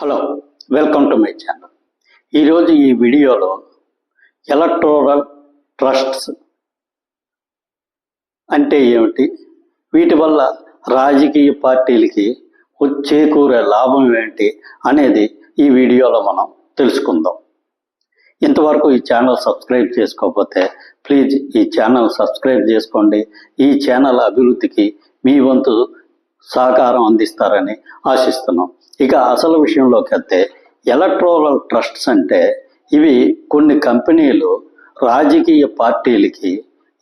Hello welcome to my channel ఈరోజు ఈ వీడియోలో ఎలక్ట్రోరల్ ట్రస్ట్స్ అంటే ఏమిటి? వీటి వల్ల రాజకీయ పార్టీలకి చేకూరే లాభం ఏంటి అనేది ఈ వీడియోలో మనం తెలుసుకుందాం. ఇంతవరకు ఈ ఛానల్ సబ్స్క్రైబ్ చేసుకోకపోతే ప్లీజ్ ఈ ఛానల్ సబ్స్క్రైబ్ చేసుకోండి. ఈ ఛానల్ అభివృద్ధికి మీ వంతు సహకారం అందిస్తారని ఆశిస్తున్నాం. ఇక అసలు విషయంలోకి వస్తే ఎలక్ట్రోరల్ ట్రస్ట్స్ అంటే ఇవి కొన్ని కంపెనీలు రాజకీయ పార్టీలకి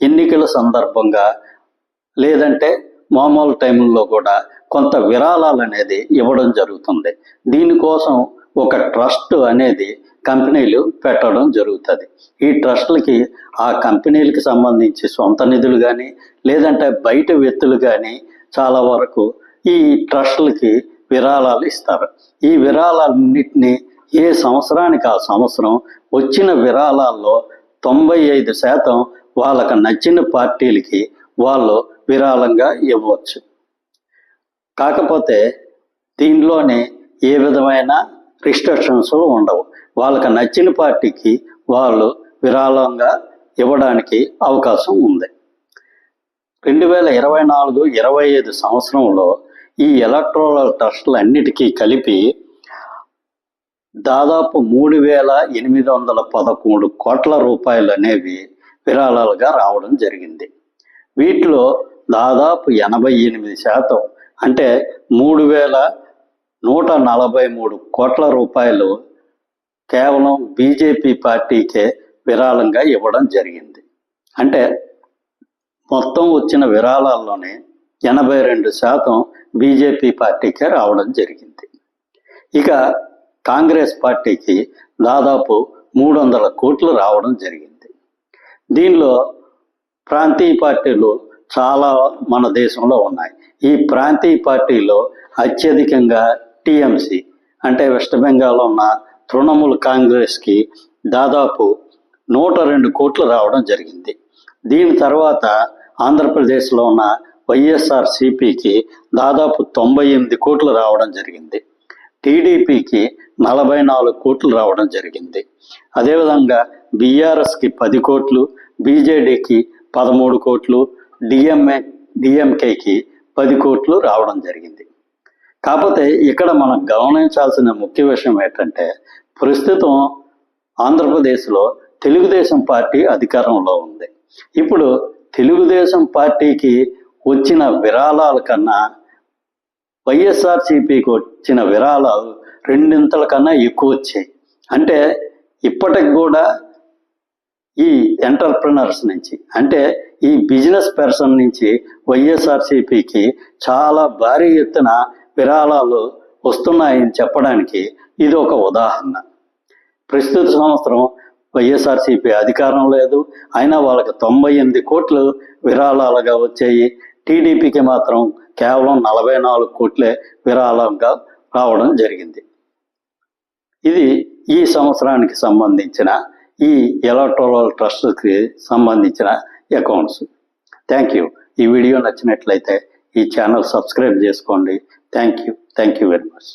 ఎన్నికల సందర్భంగా లేదంటే మామూలు టైంలో కూడా కొంత విరాళాలు అనేది ఇవ్వడం జరుగుతుంది. దీనికోసం ఒక ట్రస్ట్ అనేది కంపెనీలు పెట్టడం జరుగుతుంది. ఈ ట్రస్ట్లకి ఆ కంపెనీలకి సంబంధించి సొంత నిధులు కానీ లేదంటే బయట వ్యక్తులు కానీ చాలా వరకు ఈ ట్రస్ట్లకి విరాళాలు ఇస్తారు. ఈ విరాళాలన్నింటినీ ఏ సంవత్సరానికి ఆ సంవత్సరం వచ్చిన విరాళాల్లో తొంభై ఐదు శాతం వాళ్ళకు నచ్చిన పార్టీలకి వాళ్ళు విరాళంగా ఇవ్వచ్చు. కాకపోతే దీనిలోనే ఏ విధమైన రిస్ట్రిక్షన్స్ ఉండవు. వాళ్ళకి నచ్చిన పార్టీకి వాళ్ళు విరాళంగా ఇవ్వడానికి అవకాశం ఉంది. రెండు వేల ఇరవై నాలుగు ఇరవై ఐదు సంవత్సరంలో ఈ ఎలక్ట్రోరల్ ట్రస్టులు అన్నిటికీ కలిపి దాదాపు మూడు వేల ఎనిమిది వందల పదకొండు కోట్ల రూపాయలు అనేవి విరాళాలుగా రావడం జరిగింది. వీటిలో దాదాపు ఎనభై ఎనిమిది శాతం అంటే మూడు వేల నూట నలభై మూడు కోట్ల రూపాయలు కేవలం బీజేపీ పార్టీకే విరాళంగా ఇవ్వడం జరిగింది. అంటే మొత్తం వచ్చిన విరాళాల్లోనే ఎనభై రెండు శాతం బీజేపీ పార్టీకే రావడం జరిగింది. ఇక కాంగ్రెస్ పార్టీకి దాదాపు మూడు వందల కోట్లు రావడం జరిగింది. దీనిలో ప్రాంతీయ పార్టీలు చాలా మన దేశంలో ఉన్నాయి. ఈ ప్రాంతీయ పార్టీలో అత్యధికంగా టీఎంసీ అంటే వెస్ట్ బెంగాల్లో ఉన్న తృణమూల్ కాంగ్రెస్కి దాదాపు నూట రెండు కోట్లు రావడం జరిగింది. దీని తర్వాత ఆంధ్రప్రదేశ్లో ఉన్న వైఎస్ఆర్ సిపికి దాదాపు తొంభై ఎనిమిది కోట్లు రావడం జరిగింది. టీడీపీకి నలభై నాలుగు కోట్లు రావడం జరిగింది. అదేవిధంగా బీఆర్ఎస్కి పది కోట్లు బీజేడీకి పదమూడు కోట్లు డిఎంఏ డిఎంకేకి పది కోట్లు రావడం జరిగింది. కాకపోతే ఇక్కడ మనం గమనించాల్సిన ముఖ్య విషయం ఏంటంటే ప్రస్తుతం ఆంధ్రప్రదేశ్లో తెలుగుదేశం పార్టీ అధికారంలో ఉంది. ఇప్పుడు తెలుగుదేశం పార్టీకి వచ్చిన విరాళాల కన్నా వైఎస్ఆర్సీపీకి వచ్చిన విరాళాలు రెండింతల కన్నా ఎక్కువ వచ్చాయి. అంటే ఇప్పటికి కూడా ఈ ఎంటర్ప్రినర్స్ నుంచి అంటే ఈ బిజినెస్ పర్సన్ నుంచి వైఎస్ఆర్సీపీకి చాలా భారీ ఎత్తున విరాళాలు వస్తున్నాయని చెప్పడానికి ఇది ఒక ఉదాహరణ. ప్రస్తుత సంవత్సరం వైఎస్ఆర్సీపీ అధికారం లేదు. అయినా వాళ్ళకి తొంభై ఎనిమిది కోట్లు విరాళాలుగా వచ్చాయి. టీడీపీకి మాత్రం కేవలం నలభై నాలుగు కోట్లే విరాళంగా రావడం జరిగింది. ఇది ఈ సంవత్సరానికి సంబంధించిన ఈ ఎలక్ట్రల్ ట్రస్ట్కి సంబంధించిన అకౌంట్స్. Thank you. ఈ వీడియో నచ్చినట్లయితే ఈ ఛానల్ సబ్స్క్రైబ్ చేసుకోండి. Thank you. Thank you very much.